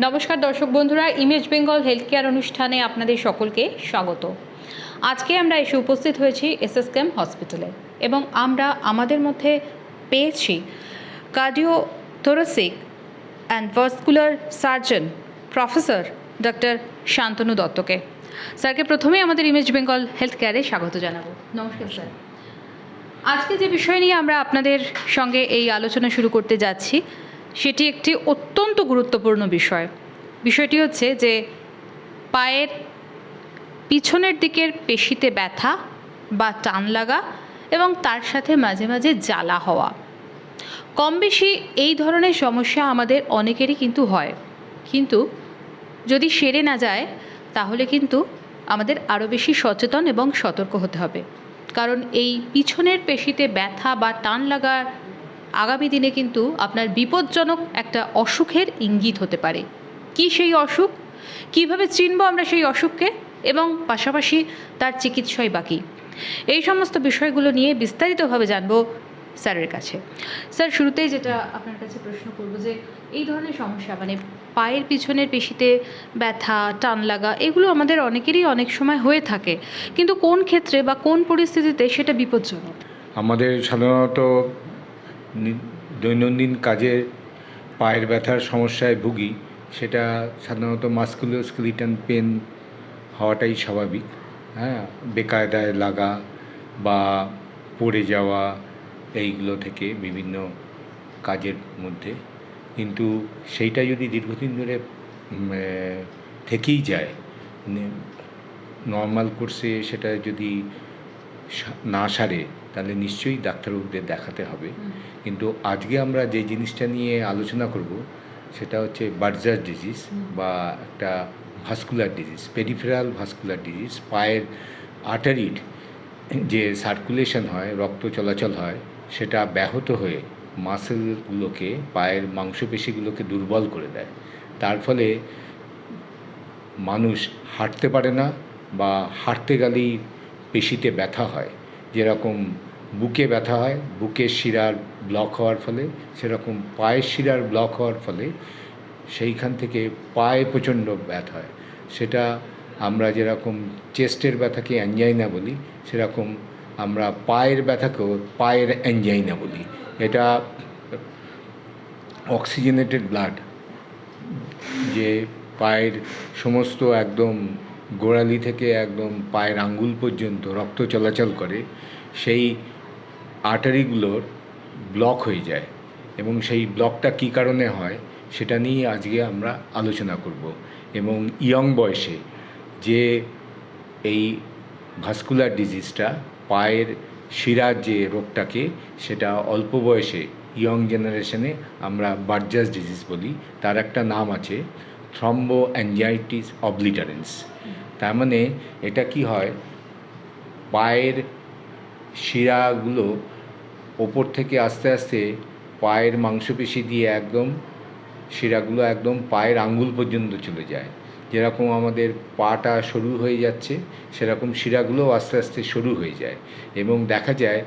নমস্কার দর্শক বন্ধুরা ইমেজ বেঙ্গল হেলথ কেয়ার অনুষ্ঠানে আপনাদের সকলকে স্বাগত। আজকে আমরা এসে উপস্থিত হয়েছি এসএস ক্যাম হসপিটালে এবং আমরা আমাদের মধ্যে পেয়েছি cardio thoracic and vascular surgeon professor doctor Shantanu দত্তকে। স্যারকে প্রথমেই আমাদের ইমেজ বেঙ্গল হেলথ কেয়ারে স্বাগত জানাব। নমস্কার, স্যার। আজকে যে বিষয় নিয়ে আমরা আপনাদের সঙ্গে এই আলোচনা শুরু করতে যাচ্ছি সেটি একটি অত্যন্ত গুরুত্বপূর্ণ বিষয়। বিষয়টি হচ্ছে যে পায়ের পিছনের দিকের পেশিতে ব্যথা বা টান লাগা এবং তার সাথে মাঝে মাঝে জ্বালা হওয়া। কম বেশি এই ধরনের সমস্যা আমাদের অনেকেরই কিন্তু হয়। কিন্তু যদি সেরে না যায়, তাহলে কিন্তু আমাদের আরও বেশি সচেতন এবং সতর্ক হতে হবে। কারণ এই পিছনের পেশিতে ব্যথা বা টান লাগার আগামী দিনে কিন্তু আপনার বিপজ্জনক একটা অসুখের ইঙ্গিত হতে পারে। কি সেই অসুখ? কীভাবে চিনব আমরা সেই অসুখকে? এবং পাশাপাশি তার চিকিৎসাই বাকি এই সমস্ত বিষয়গুলো নিয়ে বিস্তারিতভাবে জানব স্যারের কাছে। স্যার, শুরুতেই যেটা আপনার কাছে প্রশ্ন করব যে, এই ধরনের সমস্যা মানে পায়ের পিছনের পেশিতে ব্যথা, টান লাগা, এগুলো আমাদের অনেকেরই অনেক সময় হয়ে থাকে। কিন্তু কোন ক্ষেত্রে বা কোন পরিস্থিতিতে সেটা বিপজ্জনক? আমাদের সাধারণত দৈনন্দিন কাজে পায়ের ব্যথার সমস্যায় ভুগি, সেটা সাধারণত মাস্কুলোস্কেলিটান পেন হওয়াটাই স্বাভাবিক। হ্যাঁ বেকায়দায় লাগা বা পড়ে যাওয়া, এইগুলো থেকে বিভিন্ন কাজের মধ্যে। কিন্তু সেইটা যদি দীর্ঘদিন ধরে থেকেই যায় নর্মাল কোর্সে সেটা যদি না সারে তাহলে নিশ্চয়ই ডাক্তারবাবুদের দেখাতে হবে। কিন্তু আজকে আমরা যে জিনিসটা নিয়ে আলোচনা করব সেটা হচ্ছে বার্জার ডিজিজ বা একটা vascular disease peripheral vascular disease পায়ের আর্টারির যে সার্কুলেশন হয় রক্ত চলাচল হয় সেটা ব্যাহত হয়ে মাসেলগুলোকে পায়ের মাংসপেশিগুলোকে দুর্বল করে দেয়। তার ফলে মানুষ হাঁটতে পারে না বা হাঁটতে গেলেই পেশিতে ব্যথা হয়। যেরকম বুকে ব্যথা হয় বুকের শিরার ব্লক হওয়ার ফলে, সেরকম পায়ের শিরার ব্লক হওয়ার ফলে সেইখান থেকে পায়ে প্রচণ্ড ব্যথা হয়। সেটা আমরা যেরকম চেস্টের ব্যথাকে অ্যাঞ্জাইনা বলি, সেরকম আমরা পায়ের ব্যথাকেও পায়ের অ্যাঞ্জাইনা বলি। এটা অক্সিজেনেটেড ব্লাড যে পায়ের সমস্ত একদম গোড়ালি থেকে একদম পায়ের আঙ্গুল পর্যন্ত রক্ত চলাচল করে, সেই আর্টারিগুলোর ব্লক হয়ে যায় এবং সেই ব্লকটা কী কারণে হয় সেটা নিয়ে আজকে আমরা আলোচনা করব এবং ইয়ং বয়সে যে এই ভাস্কুলার ডিজিজটা, পায়ের শিরার যে রোগটাকে সেটা অল্প বয়সে ইয়ং জেনারেশনে আমরা বার্জাস ডিজিজ বলি, তার একটা নাম আছে থ্রম্বো অ্যাঞ্জাইটিস অবলিটারেন্স তার মানে এটা কি হয়? পায়ের শিরাগুলো ওপর থেকে আস্তে আস্তে পায়ের মাংসপেশি দিয়ে একদম শিরাগুলো একদম পায়ের আঙ্গুল পর্যন্ত চলে যায়। যেরকম আমাদের পাটা সরু হয়ে যাচ্ছে, সেরকম শিরাগুলোও আস্তে আস্তে সরু হয়ে যায়। এবং দেখা যায়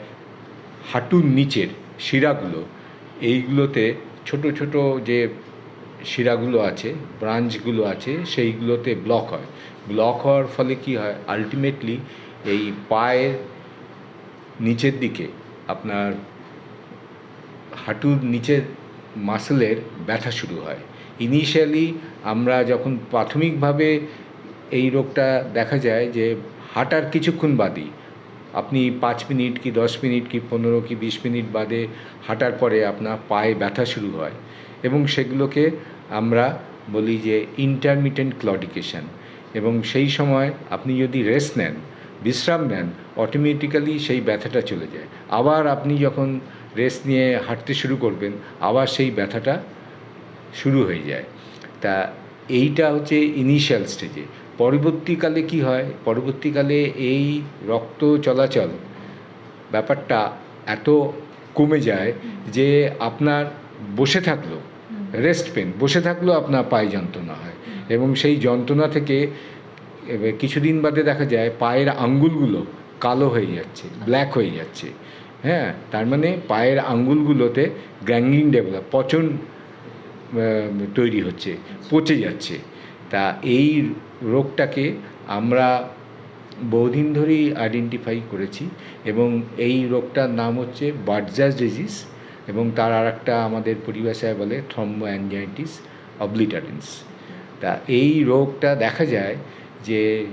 হাঁটুর নিচের শিরাগুলো, এইগুলোতে ছোট ছোট যে শিরাগুলো আছে ব্রাঞ্চগুলো আছে, সেইগুলোতে ব্লক হয়। ব্লক হওয়ার ফলে কি হয়? আলটিমেটলি এই পায়ের নিচের দিকে আপনার হাঁটুর নিচের মাসেলের ব্যথা শুরু হয়। ইনিশিয়ালি আমরা যখন প্রাথমিকভাবে এই রোগটা দেখা যায় যে হাঁটার কিছুক্ষণ বাদেই আপনি পাঁচ মিনিট কি দশ মিনিট কি পনেরো কি বিশ মিনিট বাদে হাঁটার পরে আপনার পায়ে ব্যথা শুরু হয় এবং সেগুলোকে আমরা বলি যে ইন্টারমিটেন্ট ক্লডিকেশন এবং সেই সময় আপনি যদি রেস্ট নেন, বিশ্রাম নেন অটোমেটিক্যালি সেই ব্যথাটা চলে যায়। আবার আপনি যখন রেস্ট নিয়ে হাঁটতে শুরু করবেন, আবার সেই ব্যথাটা শুরু হয়ে যায়। তা এইটা হচ্ছে ইনিশিয়াল স্টেজে পরবর্তীকালে কি হয়? পরবর্তীকালে এই রক্ত চলাচল ব্যাপারটা এত কমে যায় যে আপনার বসে থাকল। Rest pain. বসে থাকলেও আপনার পায়ে যন্ত্রণা হয়। এবং সেই যন্ত্রণা থেকে কিছুদিন বাদে দেখা যায় পায়ের আঙ্গুলগুলো কালো হয়ে যাচ্ছে ব্ল্যাক হয়ে যাচ্ছে। হ্যাঁ তার মানে পায়ের আঙ্গুলগুলোতে গ্যাঙ্গিং ডেভেলপ, পচন তৈরি হচ্ছে, পচে যাচ্ছে। তা এই রোগটাকে আমরা বহুদিন ধরেই আইডেন্টিফাই করেছি এবং এই রোগটার নাম হচ্ছে বার্জাস ডিজিজ এবং তার আর একটা আমাদের পরিভাষায় বলে থ্রম্বো অ্যাঞ্জাইটিস অবলিটারেন্স তা এই রোগটা দেখা যায় যে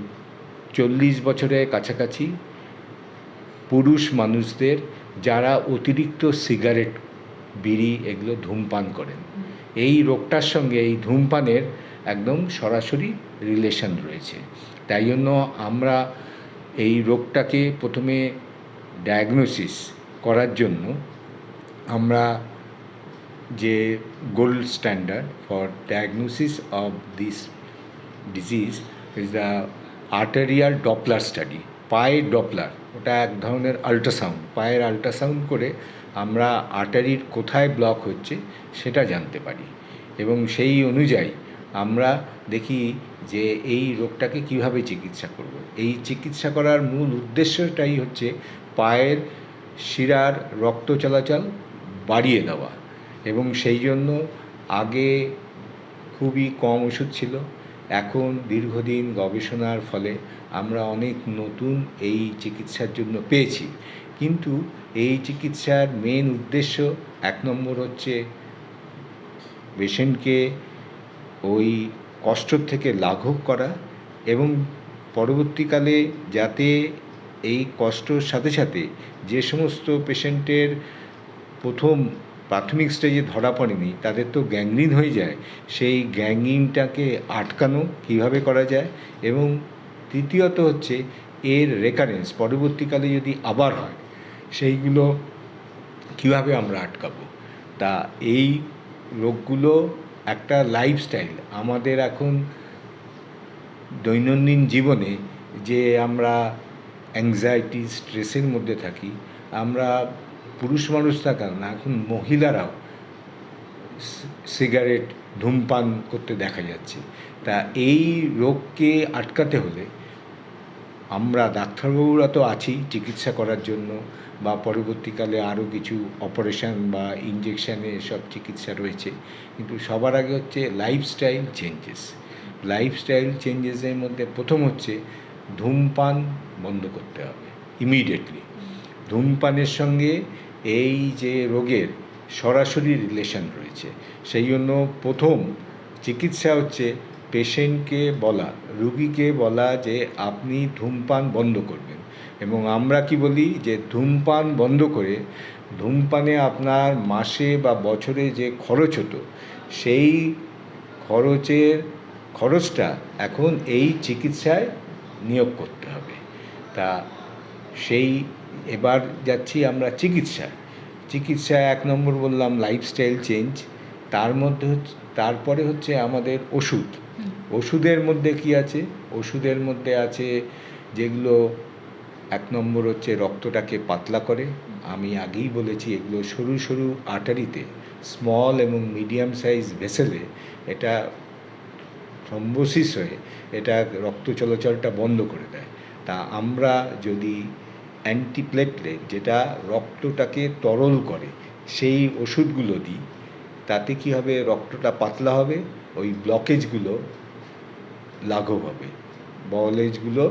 চল্লিশ বছরের কাছাকাছি পুরুষ মানুষদের যারা অতিরিক্ত সিগারেট, বিড়ি এগুলো ধূমপান করেন। এই রোগটার সঙ্গে এই ধূমপানের একদম সরাসরি রিলেশন রয়েছে। তাই জন্য আমরা এই রোগটাকে প্রথমে ডায়াগনোসিস করার জন্য আমরা যে gold standard for diagnosis of this disease is the arterial Doppler study পায়ের ডপলার ওটা এক ধরনের আল্ট্রাসাউন্ড পায়ের আল্ট্রাসাউন্ড করে আমরা আর্টারির কোথায় ব্লক হচ্ছে সেটা জানতে পারি। এবং সেই অনুযায়ী আমরা দেখি যে এই রোগটাকে কীভাবে চিকিৎসা করব। এই চিকিৎসা করার মূল উদ্দেশ্যটাই হচ্ছে পায়ের শিরার রক্ত চলাচল বাড়িয়ে দেওয়া। এবং সেই জন্য আগে খুবই কম ওষুধ ছিল। এখন দীর্ঘদিন গবেষণার ফলে আমরা অনেক নতুন এই চিকিৎসার জন্য পেয়েছি। কিন্তু এই চিকিৎসার মেন উদ্দেশ্য এক নম্বর হচ্ছে পেশেন্টকে ওই কষ্ট থেকে লাঘব করা এবং পরবর্তীকালে যাতে এই কষ্টর সাথে সাথে যে সমস্ত পেশেন্টের প্রথম প্রাথমিক স্টেজে ধরা পড়েনি, তাদের তো গ্যাংরিন হয়ে যায়। সেই গ্যাংরিনটাকে আটকানো কীভাবে করা যায়? এবং তৃতীয়ত হচ্ছে এর রেকারেন্স পরবর্তীকালে যদি আবার হয়, সেইগুলো কীভাবে আমরা আটকাবো? তা এই রোগগুলো একটা লাইফস্টাইল আমাদের এখন দৈনন্দিন জীবনে যে আমরা অ্যাংজাইটি স্ট্রেসের মধ্যে থাকি, আমরা পুরুষ মানুষ থাকা না এখন মহিলারাও সিগারেট ধূমপান করতে দেখা যাচ্ছে। তা এই রোগকে আটকাতে হলে আমরা ডাক্তারবাবুরা তো আছি চিকিৎসা করার জন্য বা পরবর্তীকালে আরও কিছু অপারেশন বা ইঞ্জেকশানে সব চিকিৎসা রয়েছে। কিন্তু সবার আগে হচ্ছে লাইফস্টাইল চেঞ্জেস লাইফস্টাইল চেঞ্জেসের মধ্যে প্রথম হচ্ছে ধূমপান বন্ধ করতে হবে ইমিডিয়েটলি ধূমপানের সঙ্গে এই যে রোগের সরাসরি রিলেশন রয়েছে, সেই জন্য প্রথম চিকিৎসা হচ্ছে পেশেন্টকে বলা, রুগীকে বলা যে আপনি ধূমপান বন্ধ করবেন। এবং আমরা কি বলি যে ধূমপান বন্ধ করে, ধূমপানে আপনার মাসে বা বছরে যে খরচ হতো, সেই খরচের খরচটা এখন এই চিকিৎসায় নিয়োগ করতে হবে। তা সেই এবার যাচ্ছি আমরা চিকিৎসায়। চিকিৎসা এক নম্বর বললাম লাইফস্টাইল চেঞ্জ তার মধ্যে হচ্ছে তারপরে হচ্ছে আমাদের ওষুধ। ওষুধের মধ্যে কি আছে? ওষুধের মধ্যে আছে যেগুলো এক নম্বর হচ্ছে রক্তটাকে পাতলা করে। আমি আগেই বলেছি এগুলো সরু সরু আটারিতে স্মল এবং মিডিয়াম সাইজ ভেসেলে এটা থ্রম্বোসিস হয়ে এটা রক্ত চলাচলটা বন্ধ করে দেয়। তা আমরা যদি অ্যান্টিপ্লেটলেট যেটা রক্তটাকে তরল করে, সেই ওষুধগুলো দিই। তাতে কি হবে? রক্তটা পাতলা হবে, ওই ব্লকেজগুলো লাঘব হবে, বলেজগুলো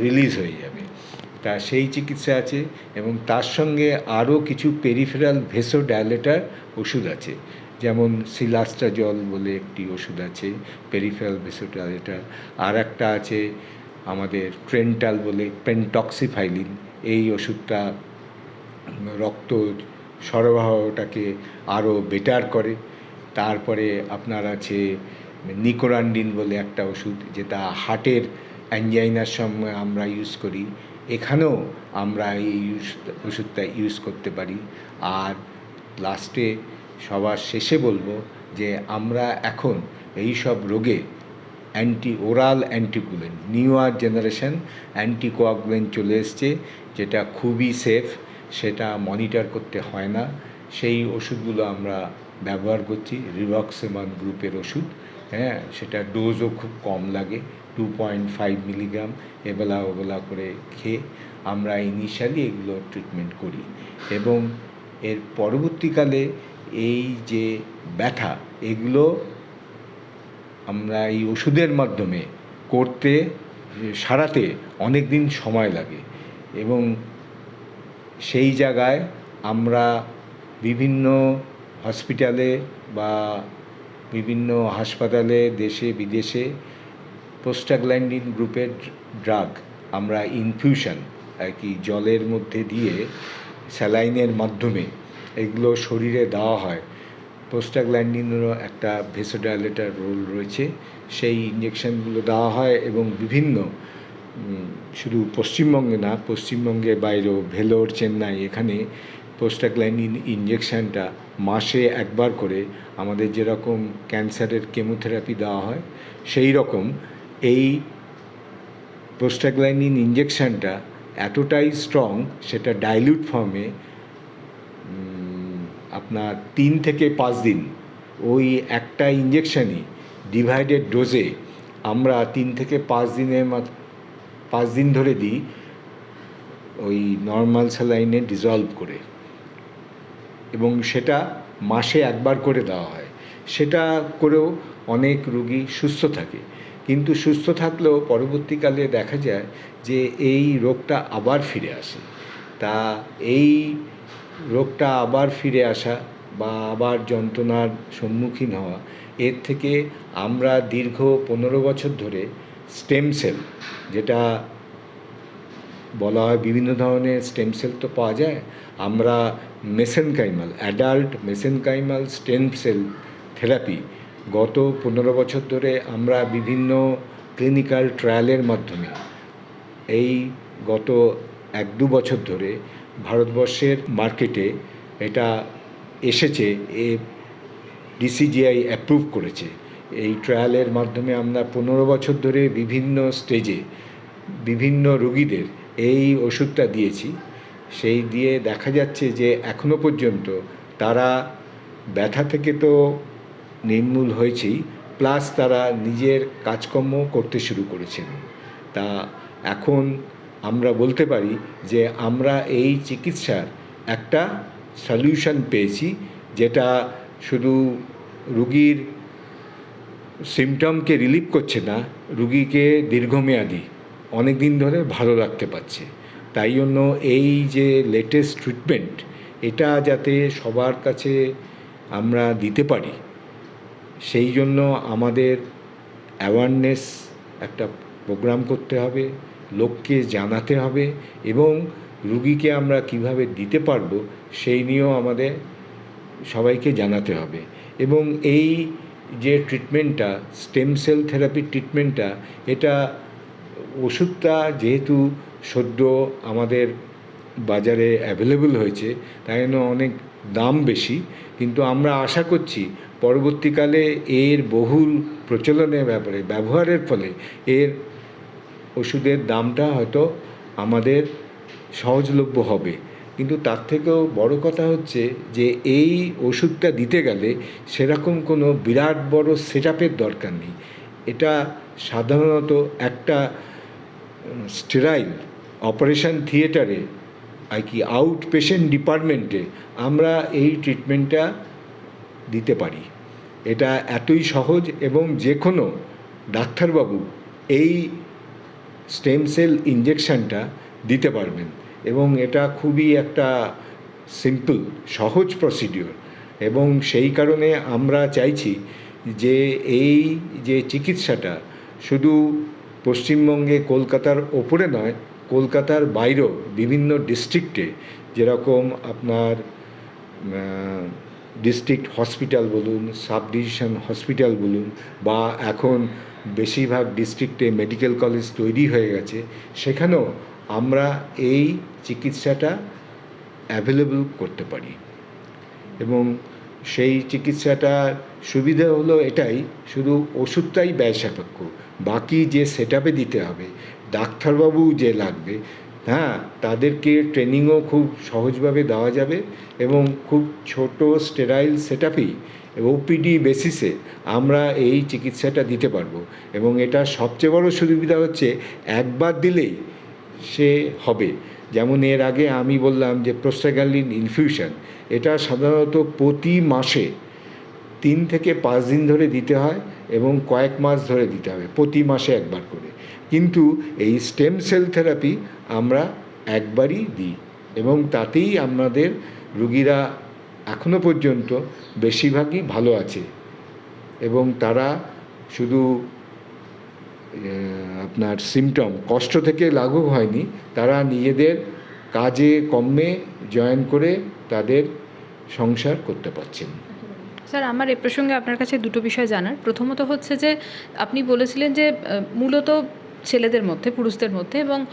রিলিজ হয়ে যাবে। তা সেই চিকিৎসা আছে এবং তার সঙ্গে আরও কিছু পেরিফেরাল ভেসো ডায়ালেটার ওষুধ আছে। যেমন সিলাস্টাজল বলে একটি ওষুধ আছে পেরিফেরাল ভেসো ডায়ালেটার আর একটা আছে আমাদের ট্রেন্টাল বলে পেন্টক্সিফাইলিন এই ওষুধটা রক্ত সরবরাহটাকে আরও বেটার করে। তারপরে আপনার আছে নিকোরান্ডিন বলে একটা ওষুধ, যেটা হার্টের অ্যাঞ্জাইনার সময় আমরা ইউজ করি। এখানেও আমরা এই ওষুধটা ইউজ করতে পারি। আর লাস্টে সবার শেষে বলব যে আমরা এখন এই সব রোগে অ্যান্টি ওরাল অ্যান্টিকুলেন্ট নিউ আর জেনারেশন অ্যান্টিকোয়াগুলেন্ট চলে এসছে। যেটা খুবই সেফ সেটা মনিটর করতে হয় না। সেই ওষুধগুলো আমরা ব্যবহার করছি রিভক্সেমান গ্রুপের ওষুধ হ্যাঁ? সেটা ডোজও খুব কম লাগে টু পয়েন্ট ফাইভ মিলিগ্রাম এবেলা ওবেলা করে খেয়ে আমরা ইনিশিয়ালি এগুলো ট্রিটমেন্ট করি। এবং এর পরবর্তীকালে এই যে ব্যথা, এগুলো আমরা এই ওষুধের মাধ্যমে করতে, সারাতে অনেক দিন সময় লাগে। এবং সেই জায়গায় আমরা বিভিন্ন হসপিটালে বা বিভিন্ন হাসপাতালে দেশে, বিদেশে প্রোস্টাগ্ল্যান্ডিন গ্রুপের ড্রাগ আমরা ইনফিউশন, আর কি জলের মধ্যে দিয়ে স্যালাইনের মাধ্যমে এগুলো শরীরে দেওয়া হয়। প্রোস্টাগ্ল্যান্ডিনেরও একটা ভেসোডাইলেটার রোল রয়েছে। সেই ইঞ্জেকশনগুলো দেওয়া হয় এবং বিভিন্ন শুধু পশ্চিমবঙ্গে না, পশ্চিমবঙ্গের বাইরেও ভেলোর চেন্নাই, এখানে পোস্টাগ্ল্যান্ডিন ইঞ্জেকশনটা মাসে একবার করে আমাদের যেরকম ক্যান্সারের কেমোথেরাপি দেওয়া হয়, সেই রকম এই প্রোস্টাগ্ল্যান্ডিন ইঞ্জেকশনটা এতটাই স্ট্রং সেটা ডাইলিউট ফর্মে আপনার তিন থেকে পাঁচ দিন ওই একটা ইঞ্জেকশনই ডিভাইডেড ডোজে আমরা তিন থেকে পাঁচ দিনের পাঁচ দিন ধরে দিই, ওই নর্মাল স্যালাইনে ডিজলভ করে। এবং সেটা মাসে একবার করে দেওয়া হয়। সেটা করেও অনেক রুগী সুস্থ থাকে। কিন্তু সুস্থ থাকলেও পরবর্তীকালে দেখা যায় যে এই রোগটা আবার ফিরে আসে। তা এই রোগটা আবার ফিরে আসা বা আবার যন্ত্রণার সম্মুখীন হওয়া, এর থেকে আমরা দীর্ঘ পনেরো বছর ধরে স্টেম সেল যেটা বলা হয় বিভিন্ন ধরনের স্টেম সেল তো পাওয়া যায়। আমরা mesenchymal adult mesenchymal stem cell therapy গত পনেরো বছর ধরে আমরা বিভিন্ন ক্লিনিক্যাল ট্রায়ালের মাধ্যমে এই গত এক দু বছর ধরে ভারতবর্ষের মার্কেটে এটা এসেছে, এ ডিসিজিআই অ্যাপ্রুভ করেছে। এই ট্রায়ালের মাধ্যমে আমরা পনেরো বছর ধরে বিভিন্ন স্টেজে বিভিন্ন রোগীদের এই ওষুধটা দিয়েছি। সেই দিয়ে দেখা যাচ্ছে যে এখনও পর্যন্ত তারা ব্যথা থেকে তো নির্মূল হয়েছেই, প্লাস তারা নিজের কাজকর্ম করতে শুরু করেছেন। তা এখন আমরা বলতে পারি যে আমরা এই চিকিৎসার একটা সলিউশন পেয়েছি, যেটা শুধু রুগীর সিমটমকে রিলিভ করছে না, রুগীকে দীর্ঘমেয়াদী অনেক দিন ধরে ভালো রাখতে পারছে। তাই জন্য এই যে লেটেস্ট ট্রিটমেন্ট এটা যাতে সবার কাছে আমরা দিতে পারি, সেই জন্য আমাদের অ্যাওয়ারনেস একটা প্রোগ্রাম করতে হবে, লোককে জানাতে হবে এবং রুগীকে আমরা কীভাবে দিতে পারব, সেই নিয়েও আমাদের সবাইকে জানাতে হবে। এবং এই যে ট্রিটমেন্টটা স্টেম সেল থেরাপি ট্রিটমেন্টটা এটা ওষুধটা যেহেতু সদ্য আমাদের বাজারে অ্যাভেলেবল হয়েছে, তাই জন্য অনেক দাম বেশি। কিন্তু আমরা আশা করছি, পরবর্তীকালে এর বহুল প্রচলনের ব্যাপারে, ব্যবহারের ফলে এর ওষুধের দামটা হয়তো আমাদের সহজলভ্য হবে। কিন্তু তার থেকেও বড় কথা হচ্ছে যে এই ওষুধটা দিতে গেলে সেরকম কোনো বিরাট বড় সেট দরকার নেই। এটা সাধারণত একটা স্টেরাইল অপারেশন থিয়েটারে, আর কি আউট পেশেন্ট ডিপার্টমেন্টে আমরা এই ট্রিটমেন্টটা দিতে পারি। এটা এতই সহজ এবং যে কোনো ডাক্তারবাবু এই স্টেম সেল ইঞ্জেকশনটা দিতে পারবেন। এবং এটা খুবই একটা সিম্পল সহজ প্রসিডিওর এবং সেই কারণে আমরা চাইছি যে এই যে চিকিৎসাটা শুধু পশ্চিমবঙ্গে কলকাতার ওপরে নয়, কলকাতার বাইরেও বিভিন্ন ডিস্ট্রিক্টে যেরকম আপনার ডিস্ট্রিক্ট হসপিটাল বলুন সাব ডিভিশন হসপিটাল বলুন, বা এখন বেশিরভাগ ডিস্ট্রিক্টে মেডিকেল কলেজ তৈরি হয়ে গেছে, সেখানেও আমরা এই চিকিৎসাটা অ্যাভেলেবল করতে পারি। এবং সেই চিকিৎসাটার সুবিধা হলো এটাই, শুধু ওষুধটাই ব্যয় সাপেক্ষ বাকি যে সেট দিতে হবে, ডাক্তারবাবু যে লাগবে হ্যাঁ তাদেরকে ট্রেনিংও খুব সহজভাবে দেওয়া যাবে এবং খুব ছোট স্টেরাইল সেট আপেই ওপিডি বেসিসে আমরা এই চিকিৎসাটা দিতে পারব। এবং এটা সবচেয়ে বড় সুবিধা হচ্ছে, একবার দিলেই সে হবে। যেমন এর আগে আমি বললাম যে প্রোস্টাগ্যালিন ইনফিউশন, এটা সাধারণত প্রতি মাসে তিন থেকে পাঁচ দিন ধরে দিতে হয় এবং কয়েক মাস ধরে দিতে হবে, প্রতি মাসে একবার করে। কিন্তু এই স্টেম সেল থেরাপি আমরা একবারই দিই এবং তাতেই আমাদের রুগীরা এখনও পর্যন্ত বেশিরভাগই ভালো আছে এবং তারা শুধু আপনার সিমটম কষ্ট থেকে লাঘব হয়নি, তারা নিজেদের কাজে, কর্মে জয়েন করে তাদের সংসার করতে পারছেন। স্যার, আমার এ প্রসঙ্গে আপনার কাছে দুটো বিষয় জানার। প্রথমত হচ্ছে যে, আপনি বলেছিলেন যে মূলত ছেলেদের মধ্যে, পুরুষদের মধ্যে এবং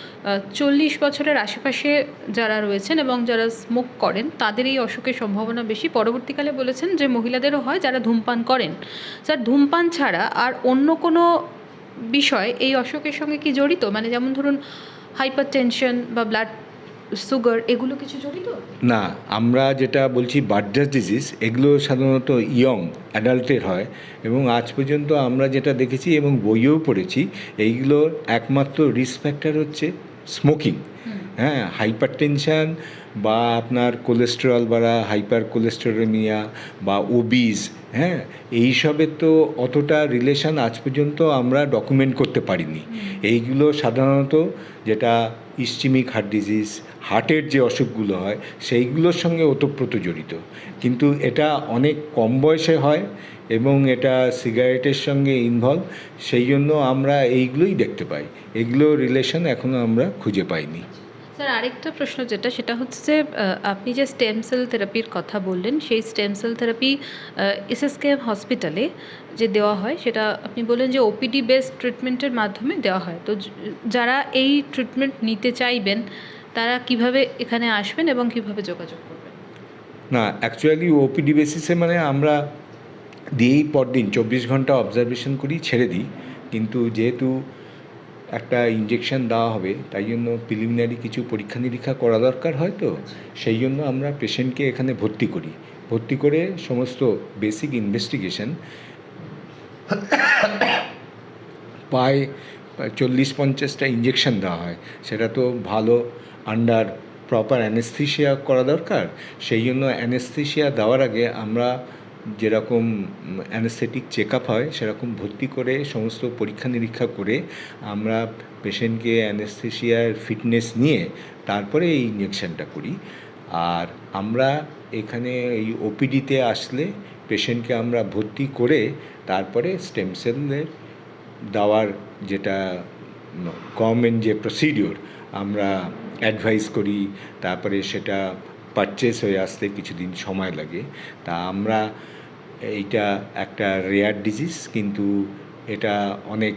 চল্লিশ বছরের আশেপাশে যারা রয়েছেন এবং যারা স্মোক করেন, তাদের এই অসুখের সম্ভাবনা বেশি। পরবর্তীকালে বলেছেন যে, মহিলাদেরও হয় যারা ধূমপান করেন। স্যার, ধূমপান ছাড়া আর অন্য কোনো বিষয় এই অসুখের সঙ্গে কি জড়িত? মানে যেমন ধরুন হাইপার টেনশন বা ব্লাড সুগার এগুলো কিছু জড়িত? না আমরা যেটা বলছি বার্ডাস ডিজিজ এগুলো সাধারণত ইয়ং অ্যাডাল্টের হয় এবং আজ পর্যন্ত আমরা যেটা দেখেছি এবং বইও পড়েছি এইগুলোর একমাত্র রিস্ক ফ্যাক্টর হচ্ছে স্মোকিং হ্যাঁ হাইপার টেনশান বা আপনার কোলেস্টেরল বাড়া হাইপার কোলেস্টেরোমিয়া বা ওবিজ হ্যাঁ এইসবের তো অতটা রিলেশন আজ পর্যন্ত আমরা ডকুমেন্ট করতে পারিনি। এইগুলো সাধারণত যেটা ইস্টিমিক হার্ট ডিজিজ হার্টের যে অসুখগুলো হয় সেইগুলোর সঙ্গে ওতপ্রোত জড়িত কিন্তু এটা অনেক কম বয়সে হয় এবং এটা সিগারেটের সঙ্গে ইনভলভ সেই জন্য আমরা এইগুলোই দেখতে পাই। এগুলো রিলেশন এখনও আমরা খুঁজে পাইনি। স্যার, আরেকটা প্রশ্ন যেটা, সেটা হচ্ছে যে আপনি যে স্টেম সেল থেরাপির কথা বললেন, সেই স্টেম সেল থেরাপি এসএসকে হসপিটালে যে দেওয়া হয়, সেটা আপনি বললেন যে ওপিডি বেসড ট্রিটমেন্টের মাধ্যমে দেওয়া হয়। তো যারা এই ট্রিটমেন্ট নিতে চাইবেন, তারা কীভাবে এখানে আসবেন এবং কীভাবে যোগাযোগ করবেন? না অ্যাকচুয়ালি ওপিডি বেসিসে মানে আমরা দিয়েই পরদিন চব্বিশ ঘণ্টা অবজারভেশন করি, ছেড়ে দিই। কিন্তু যেহেতু একটা ইঞ্জেকশন দেওয়া হবে, তাই জন্য প্রিলিমিনারি কিছু পরীক্ষা নিরীক্ষা করা দরকার হয় তো সেই জন্য আমরা পেশেন্টকে এখানে ভর্তি করি। ভর্তি করে সমস্ত বেসিক ইনভেস্টিগেশন প্রায় চল্লিশ পঞ্চাশটা ইঞ্জেকশন দেওয়া হয়। সেটা তো ভালো আন্ডার প্রপার অ্যানেস্থিসিয়া করা দরকার। সেই জন্য অ্যানেস্থিসিয়া দেওয়ার আগে আমরা যেরকম অ্যানেস্থেটিক চেক আপ হয়, সেরকম ভর্তি করে সমস্ত পরীক্ষা নিরীক্ষা করে আমরা পেশেন্টকে অ্যানেস্থেসিয়ার ফিটনেস নিয়ে তারপরে এই ইঞ্জেকশনটা করি। আর আমরা এখানে এই ওপিডিতে আসলে পেশেন্টকে আমরা ভর্তি করে তারপরে স্টেম সেলের দেওয়ার যেটা গভর্নমেন্ট যে প্রসিডিওর আমরা অ্যাডভাইস করি, তারপরে সেটা পারচেস হয়ে আসতে কিছুদিন সময় লাগে। তা আমরা এইটা একটা রেয়ার ডিজিজ কিন্তু এটা অনেক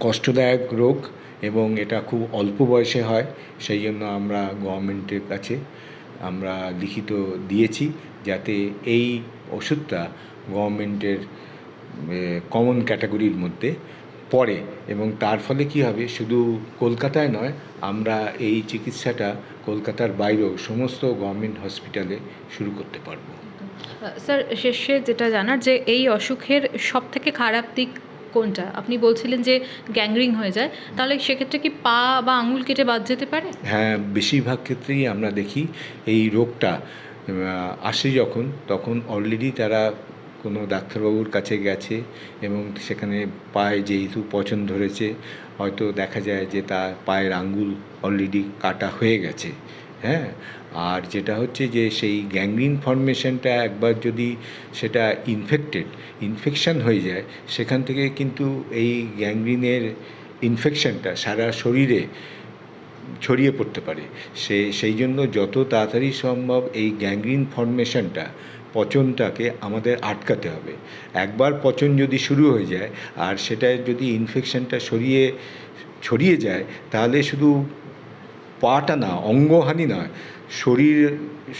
কষ্টদায়ক রোগ এবং এটা খুব অল্প বয়সে হয়। সেই জন্য আমরা গভর্নমেন্টের কাছে আমরা লিখিত দিয়েছি যাতে এই ওষুধটা গভর্নমেন্টের কমন ক্যাটাগরির মধ্যে পড়ে এবং তার ফলে কি হবে? শুধু কলকাতায় নয়, আমরা এই চিকিৎসাটা কলকাতার বাইরেও সমস্ত গভর্নমেন্ট হসপিটালে শুরু করতে পারব। স্যার, শেষে যেটা জানার যে এই অসুখের সব থেকে খারাপ দিক কোনটা? আপনি বলছিলেন যে গ্যাংরিং হয়ে যায়, তাহলে সেক্ষেত্রে কি পা বা আঙুল কেটে বাদ যেতে পারে? হ্যাঁ বেশিরভাগ ক্ষেত্রেই আমরা দেখি এই রোগটা আসে যখন, তখন অলরেডি তারা কোনো ডাক্তারবাবুর কাছে গেছে এবং সেখানে পায়ে যেহেতু পচন ধরেছে, হয়তো দেখা যায় যে তার পায়ের আঙ্গুল অলরেডি কাটা হয়ে গেছে হ্যাঁ? আর যেটা হচ্ছে যে সেই গ্যাংগ্রিন ফর্মেশনটা একবার যদি সেটা ইনফেক্টেড ইনফেকশান হয়ে যায়, সেখান থেকে কিন্তু এই গ্যাংগ্রিনের ইনফেকশনটা সারা শরীরে ছড়িয়ে পড়তে পারে। সে, সেই জন্য যত তাড়াতাড়ি সম্ভব এই গ্যাংগ্রিন ফর্মেশনটা পচনটাকে আমাদের আটকাতে হবে। একবার পচন যদি শুরু হয়ে যায় আর সেটা যদি ইনফেকশনটা সরিয়ে ছড়িয়ে যায়, তাহলে শুধু পাটা না, অঙ্গহানি নয় শরীর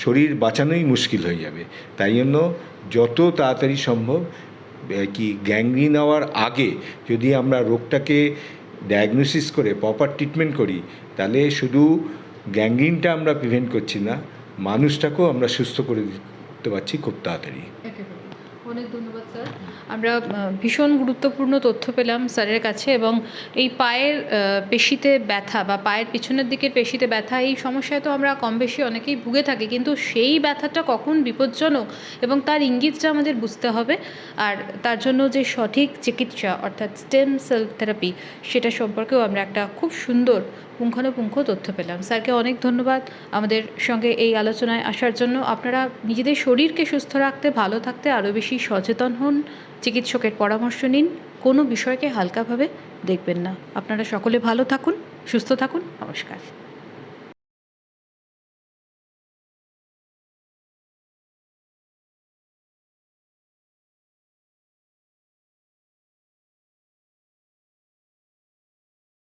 শরীর বাঁচানোই মুশকিল হয়ে যাবে। তাই জন্য যত তাড়াতাড়ি সম্ভব কি গ্যাংগ্রিন হওয়ার আগে যদি আমরা রোগটাকে ডায়াগনোসিস করে প্রপার ট্রিটমেন্ট করি, তাহলে শুধু গ্যাংগ্রিনটা আমরা প্রিভেন্ট করছি না, মানুষটাকেও আমরা সুস্থ করে দিতে পারছি খুব তাড়াতাড়ি। অনেক ধন্যবাদ, স্যার। আমরা ভীষণ গুরুত্বপূর্ণ তথ্য পেলাম স্যারের কাছে এবং এই পায়ের পেশিতে ব্যথা বা পায়ের পিছনের দিকের পেশিতে ব্যথা, এই সমস্যায় তো আমরা কম বেশি অনেকেই ভুগে থাকি। কিন্তু সেই ব্যথাটা কখন বিপজ্জনক এবং তার ইঙ্গিতটা আমাদের বুঝতে হবে। আর তার জন্য যে সঠিক চিকিৎসা, অর্থাৎ স্টেম সেল থেরাপি, সেটা সম্পর্কেও আমরা একটা খুব সুন্দর পুঙ্খানুপুঙ্খ তথ্য পেলাম। স্যারকে অনেক ধন্যবাদ আমাদের সঙ্গে এই আলোচনায় আসার জন্য। আপনারা নিজেদের শরীরকে সুস্থ রাখতে, ভালো থাকতে আরও বেশি সচেতন হন। চিকিৎসকের পরামর্শ নিন। কোনো বিষয়কে হালকাভাবে দেখবেন না। আপনারা সকলে ভালো থাকুন, সুস্থ থাকুন। নমস্কার।